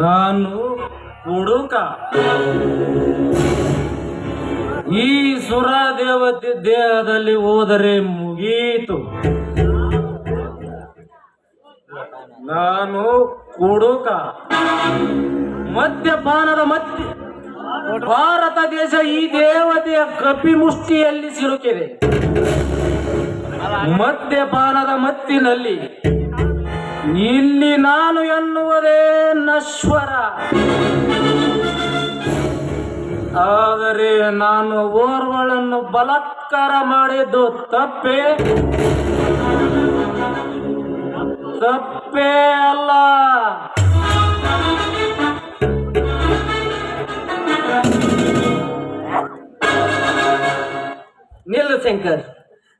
ನಾನು ಹುಡುಕ ಈ ಸುರ ದೇವತೆ ದೇಹದಲ್ಲಿ ಹೋದರೆ ಮುಗೀತು. ನಾನು ಕುಡುಕ ಮದ್ಯಪಾನದ ಮಧ್ಯ ಭಾರತ ದೇಶ ಈ ದೇವತೆಯ ಕಪಿಮುಷ್ಟಿಯಲ್ಲಿ ಸಿಲುಕಿದೆ. ಮದ್ಯಪಾನದ ಮತ್ತಿನಲ್ಲಿ ಇಲ್ಲಿ ನಾನು ಎನ್ನುವುದೇ ನಶ್ವರ. ಆದರೆ ನಾನು ಓರ್ವಳನ್ನು ಬಲತ್ಕಾರ ಮಾಡಿದ್ದು ತಪ್ಪೆ? ತಪ್ಪೇ ಅಲ್ಲ. ನಿಲ್ಲು ಶಂಕರ್.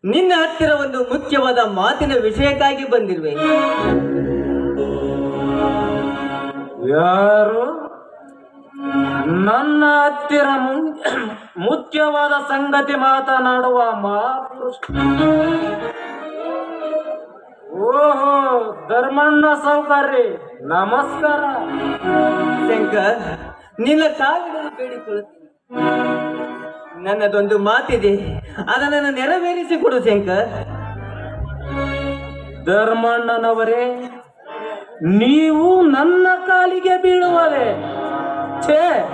ನಿನ್ನ ಹತ್ತಿರ ಒಂದು ಮುಖ್ಯವಾದ ಮಾತಿನ ವಿಷಯಕ್ಕಾಗಿ ಬಂದಿರುವೆ. ಯಾರು? ನನ್ನ ಹತ್ತಿರ ಮುಖ್ಯವಾದ ಸಂಗತಿ ಮಾತನಾಡುವ ಓಹೋ ಧರ್ಮಣ್ಣ ಸೌಕರ್ಯ ನಮಸ್ಕಾರ. ಶಂಕರ್ ನಿನ್ನ ಕಾಲಿಡಲು ಬೇಡಿಕೊಳ್ಳುತ್ತೇನೆ. ನನ್ನದೊಂದು ಮಾತಿದೆ. ಅದನ್ನು ನೆರವೇರಿಸಿ ಕೊಡು, ಶಂಕರ್. ಧರ್ಮಣ್ಣನವರೇ, ನೀವು ನನ್ನ ಕಾಲಿಗೆ ಬೀಳುವರೆ. ಛೇ,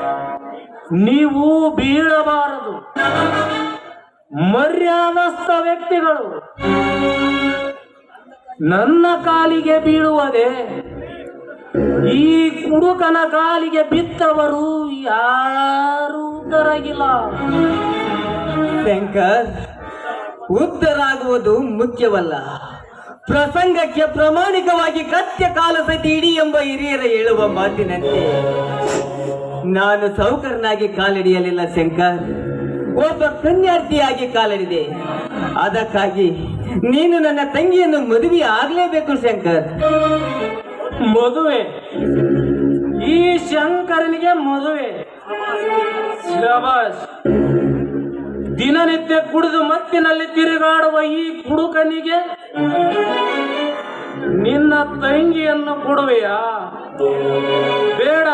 ನೀವು ಬೀಳಬಾರದು. ಮರ್ಯಾದಸ್ಥ ವ್ಯಕ್ತಿಗಳು ನನ್ನ ಕಾಲಿಗೆ ಬೀಳುವುದೇ ಈ ಕುಡುಕನ ಕಾಲಿಗೆ ಬಿದ್ದವರು ಯಾರು ಉದ್ದರಾಗಿಲ್ಲ ಶಂಕರ್ ಉದ್ದರಾಗುವುದು ಮುಖ್ಯವಲ್ಲ. ಪ್ರಸಂಗಕ್ಕೆ ಪ್ರಾಮಾಣಿಕವಾಗಿ ಕತ್ಯ ಕಾಲ ಸತಿ ಇಡಿ ಎಂಬ ಹಿರಿಯರ ಹೇಳುವ ಮಾತಿನಂತೆ. ನಾನು ಸೌಕರ್ನಾಗಿ ಕಾಲಿಡಿಯಲಿಲ್ಲ ಶಂಕರ್. ಒಬ್ಬ ಕನ್ಯಾರ್ಥಿಯಾಗಿ ಕಾಲಿಡಿದೆ. ಅದಕ್ಕಾಗಿ ನೀನು ನನ್ನ ತಂಗಿಯನ್ನು ಮದುವೆ ಆಗಲೇಬೇಕು ಶಂಕರ್. ಮದುವೆ. ಈ ಶಂಕರನಿಗೆ ಮದುವೆ. ಶಬಾಷ್. ದಿನನಿತ್ಯ ಕುಡಿದು ಮತ್ತಿನಲ್ಲಿ ತಿರುಗಾಡುವ ಈ ಕುಡುಕನಿಗೆ ನಿನ್ನ ತಂಗಿಯನ್ನು ಕೊಡುವೆಯಾ? ಬೇಡ.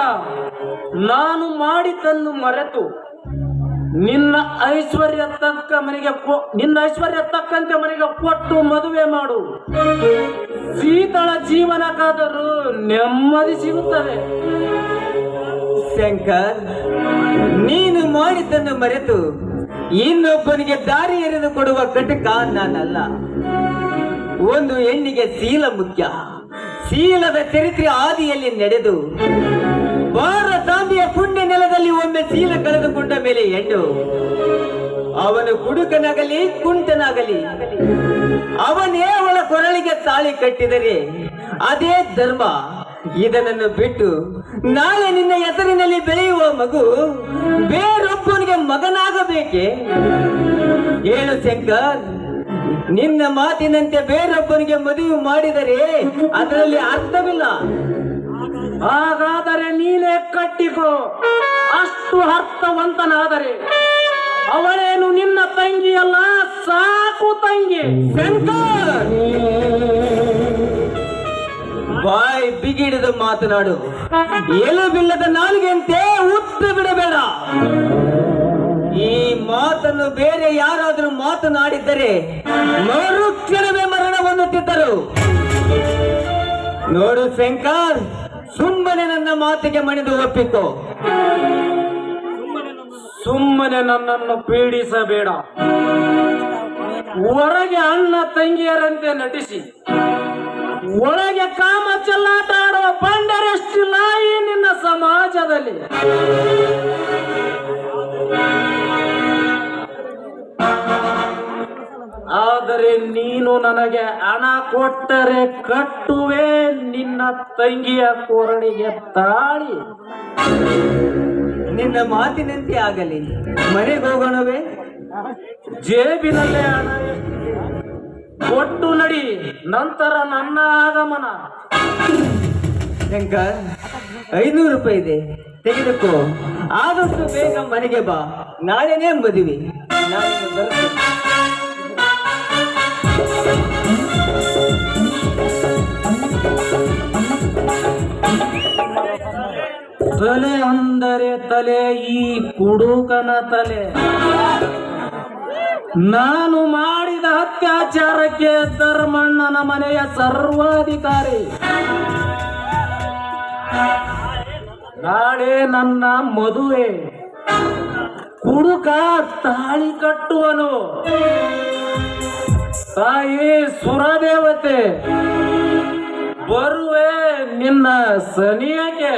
ನಾನು ಮಾಡಿದ್ದನ್ನು ಮರೆತು. ನಿನ್ನ ಐಶ್ವರ್ಯ ತಕ್ಕ ಮನೆಗೆ ನಿನ್ನ ಐಶ್ವರ್ಯ ತಕ್ಕಂತೆ ಮನೆಗೆ ಕೊಟ್ಟು ಮದುವೆ ಮಾಡು. ಶೀತಳ ಜೀವನಕ್ಕಾದರೂ ನೆಮ್ಮದಿ ಸಿಗುತ್ತದೆ. ಶಂಕರ್, ನೀನು ಮಾಡಿದ್ದನ್ನು ಮರೆತು ಇನ್ನೊಬ್ಬನಿಗೆ ದಾರಿ ಎರೆದು ಕೊಡುವ ಕಟಕ ನಾನಲ್ಲ. ಒಂದು ಹೆಣ್ಣಿಗೆ ಶೀಲ ಮುಖ್ಯ. ಶೀಲದ ಚರಿತ್ರೆ ಆದಿಯಲ್ಲಿ ನಡೆದು ಭಾರತಾಂಬಿಯ ಪುಣ್ಯ ನೆಲದಲ್ಲಿ ಒಮ್ಮೆ ಸೀಲ ಕಳೆದುಕೊಂಡ ಮೇಲೆ ಹೆಣ್ಣು. ಅವನು ಕುಡುಕನಾಗಲಿ, ಕುಂಟನಾಗಲಿ, ಅವನೇ ಅವಳ ಕೊರಳಿಗೆ ತಾಳಿ ಕಟ್ಟಿದರೆ ಅದೇ ಧರ್ಮ. ಇದನನ್ನು ಬಿಟ್ಟು ನಾಳೆ ನಿನ್ನ ಹೆಸರಿನಲ್ಲಿ ಬೆಳೆಯುವ ಮಗು ಬೇರೊಬ್ಬನಿಗೆ ಮಗನಾಗಬೇಕೆ? ಹೇಳು ಶಂಕರ್, ನಿನ್ನ ಮಾತಿನಂತೆ ಬೇರೊಬ್ಬನಿಗೆ ಮದುವೆ ಮಾಡಿದರೆ ಅದರಲ್ಲಿ ಅರ್ಥವಿಲ್ಲ. ಹಾಗಾದರೆ ನೀನೇ ಕಟ್ಟಿಕೋ. ಅಷ್ಟು ಅರ್ಥವಂತನಾದರೆ ಅವಳೇನು ನಿನ್ನ ತಂಗಿಯಲ್ಲ? ಸಾಕು ತಂಗಿ. ಶಂಕರ್! ಬಾಯ್ ಬಿಗಿಡಿದ ಮಾತನಾಡು. ಎಲುಬಿಲ್ಲದ ನಾಲಿಗೆಂತೆ ಉತ್ತು ಬಿಡಬೇಡ. ಈ ಮಾತನ್ನು ಬೇರೆ ಯಾರಾದರೂ ಮಾತನಾಡಿದ್ದರೆ ಮರುಕ್ಷಣವೇ ಮರಣವನ್ನು ಹೊಂದುತ್ತಿದ್ದರು ನೋಡು ಶಂಕರ್ ಸುಮ್ಮನೆ ನನ್ನ ಮಾತಿಗೆ ಮಣಿದು ಒಪ್ಪಿತು ಸುಮ್ಮನೆ ನನ್ನನ್ನು ಪೀಡಿಸಬೇಡ. ಹೊರಗೆ ಅಣ್ಣ ತಂಗಿಯರಂತೆ ನಟಿಸಿ. ಒಳಗೆ ಕಾಮ ಚೆಲ್ಲಾಟ ಆಡುವ ಪಂಡರಷ್ಟು ನಾಯಿ ನಿನ್ನ ಸಮಾಜದಲ್ಲಿ. ಆದರೆ ನೀನು ನನಗೆ ಹಣ ಕೊಟ್ಟರೆ ಕಟ್ಟುವೆ ನಿನ್ನ ತಂಗಿಯ ಕೋರಣಿಗೆ ತಾಳಿ. ನಿನ್ನ ಮಾತಿನಂತೆ ಆಗಲಿ. ಮನೆಗೆ ಹೋಗೋಣವೇ? ಜೇಬಿನಲ್ಲೇ ಹಣ ಕೊಟ್ಟು ನಡಿ ನಂತರ ನನ್ನ ಆಗಮನ. ಶಂಕರ್ ಐನೂರು ರೂಪಾಯಿ ಇದೆ. ತೆಗೆದುಕೋ. ಆದಷ್ಟು ಬೇಗ ಮನೆಗೆ ಬಾ. ನಾಳೆನೇ ಮದುವೆ ನಾಳೆ. ತಲೆ ಅಂದರೆ ತಲೆ, ಈ ಕುಡುಕನ ತಲೆ. ನಾನು ಮಾಡಿದ ಅತ್ಯಾಚಾರಕ್ಕೆ ಧರ್ಮಣ್ಣನ ಮನೆಯ ಸರ್ವಾಧಿಕಾರಿ. ನಾಳೆ ನನ್ನ ಮದುವೆ. ಕುಡುಕ ತಾಳಿ ಕಟ್ಟುವನು. ತಾಯಿ ಸುರದೇವತೆ ಬರುವೆ ನಿನ್ನ ಸನಿಯಕ್ಕೆ.